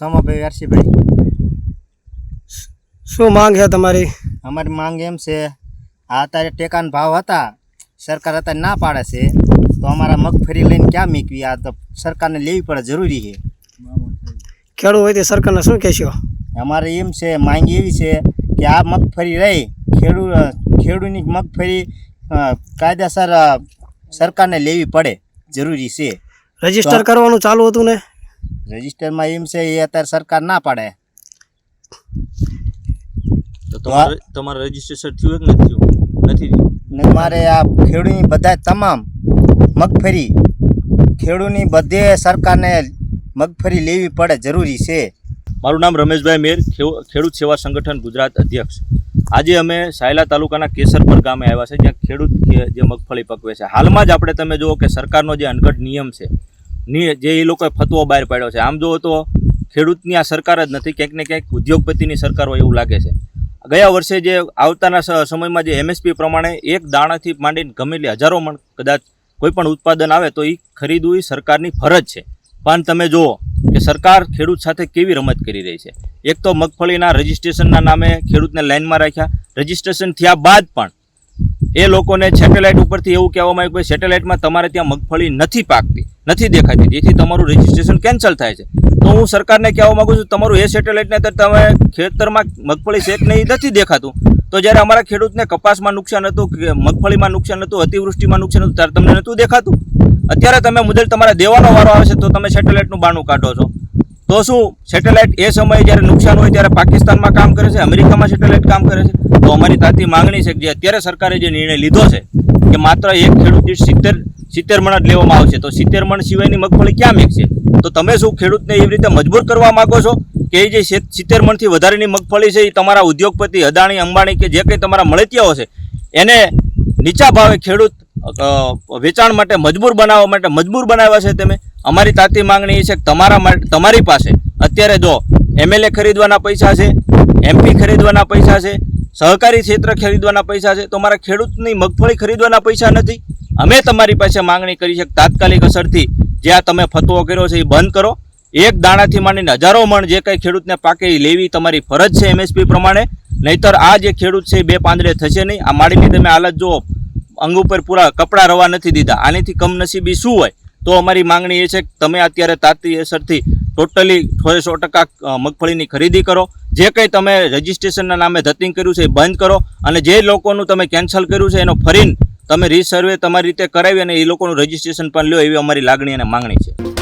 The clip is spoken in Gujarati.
સોમાભાઈ હર્ષિભાઈ શું માંગ છે તમારી? અમારી માંગ એમ છે આ અત્યારે ટેકાના ભાવ હતા સરકાર અત્યારે ના પાડે છે તો અમારા મગફળી લઈને ક્યાં મીકવી? આ તો સરકારને લેવી પડે જરૂરી છે. ખેડૂત હોય તે સરકારને શું કહેશો? અમારે એમ છે માંગ એવી છે કે આ મગફળી રહી ખેડૂત ખેડૂતની મગફળી કાયદેસર સરકારને લેવી પડે જરૂરી છે. રજિસ્ટર કરવાનું ચાલુ હતું ને? રજિસ્ટરમાં એમ છે એ અત્યારે સરકાર ના પાડે. તો તમારે તમારે રજીસ્ટ્રેશન થયું કે નથી થયું? નથી. ને મારે આ ખેડૂતની બધા તમામ મગફળી ખેડૂતની બધે સરકારને મગફળી લેવી પડે જરૂરી છે. મારું નામ રમેશભાઈ મેર ખેડૂત સેવા સંગઠન ગુજરાત અધ્યક્ષ. આજે અમે સાયલા તાલુકાના કેસરપર ગામે આવ્યા છે જ્યાં ખેડૂત જે મગફળી પકવે છે. હાલમાં જ આપણે તમે જુઓ કે સરકારનો જે અનગઢ નિયમ છે ની જે એ લોકોએ ફતવો બહાર પાડ્યો છે. આમ જુઓ તો ખેડૂતની આ સરકાર જ નથી. ક્યાંક ને ક્યાંક ઉદ્યોગપતિની સરકાર હોય એવું લાગે છે. ગયા વર્ષે જે આવતાના સમયમાં જે એમએસપી પ્રમાણે એક દાણાથી માંડીને ગમેલી હજારો મણ કદાચ કોઈ પણ ઉત્પાદન આવે તો એ ખરીદવું એ સરકારની ફરજ છે. પણ તમે જુઓ કે સરકાર ખેડૂત સાથે કેવી રમત કરી રહી છે. એક તો મગફળીના રજિસ્ટ્રેશનના નામે ખેડૂતને લાઇનમાં રાખ્યા. રજિસ્ટ્રેશન થયા બાદ પણ એ લોકોને સેટેલાઇટ ઉપરથી એવું કહેવામાં આવ્યું કે સેટેલાઇટમાં તમારે ત્યાં મગફળી નથી પાકતી, નથી દેખાતી. જેથી તમારું રજિસ્ટ્રેશન કેન્સલ થાય છે. તો હું સરકારને કહેવા માગું છું, તમારું એ સેટેલાઇટને અંદર તમે ખેતરમાં મગફળી શેક નહીં, નથી દેખાતું. તો જ્યારે અમારા ખેડૂતને કપાસમાં નુકસાન હતું, કે મગફળીમાં નુકસાન હતું, અતિવૃષ્ટિમાં નુકસાન હતું, ત્યારે તમને નહોતું દેખાતું? અત્યારે તમે મુદ્દે તમારે દેવાનો વારો આવે છે, તો તમે સેટેલાઇટનું બાણું કાઢો છો. તો શું સેટેલાઇટ એ સમયે જ્યારે નુકસાન હોય ત્યારે પાકિસ્તાનમાં કામ કરે છે, અમેરિકામાં સેટેલાઇટ કામ કરે છે? તો અમારી તાતી માંગણી છે કે જે અત્યારે સરકારે જે નિર્ણય લીધો છે, કે માત્ર એક ખેડૂત દીઠ સિત્તેર સિત્તેર મણ જ લેવામાં આવશે, તો સિત્તેર મણ સિવાયની મગફળી ક્યાં મેકશે? તો તમે શું ખેડૂતને એવી રીતે મજબૂર કરવા માંગો છો કે એ જે સિત- સિત્તેર મણથી વધારેની મગફળી છે, એ તમારા ઉદ્યોગપતિ, અદાણી, અંબાણી કે જે કંઈ તમારા મળતિયાઓ છે, એને નીચા ભાવે ખેડૂત વેચાણ માટે મજબૂર બનાવવા માટે મજબૂર બનાવ્યા છે તમે. અમારી તાતી માંગણી એ છે કે તમારા માટે, તમારી પાસે, અત્યારે જો એમએલએ ખરીદવાના પૈસા છે એમપી ખરીદવાના પૈસા છે, સહકારી ક્ષેત્ર ખરીદવાના પૈસા છે, તો મારા ખેડૂતની મગફળી ખરીદવાના પૈસા નથી. અમે તમારી પાસે માંગણી કરી છે તાત્કાલિક અસરથી જે આ તમે ફતવો કર્યો છે એ બંધ કરો. એક દાણાથી માંડીને હજારો મણ જે કંઈ ખેડૂતને પાકે એ લેવી તમારી ફરજ છે એમએસપી પ્રમાણે. નહીતર આ જે ખેડૂત છે બે પાંદડે થશે નહીં. આ માળીની તમે હાલત જુઓ. અંગ ઉપર પૂરા કપડાં રવા નથી દીધા. આનીથી કમનસીબી શું હોય? તો અમારી માંગણી એ છે કે તમે અત્યારે તાતી અસરથી ટોટલી સો સો ટકા મગફળીની ખરીદી કરો. જે કંઈ તમે રજિસ્ટ્રેશનના નામે ધતિંગ કર્યું છે એ બંધ કરો. અને જે લોકોનું તમે કેન્સલ કર્યું છે એનો ફરીને તમે રીસર્વે તમારી રીતે કરાવી અને એ લોકોનું રજિસ્ટ્રેશન પણ લ્યો એવી અમારી લાગણી અને માંગણી છે.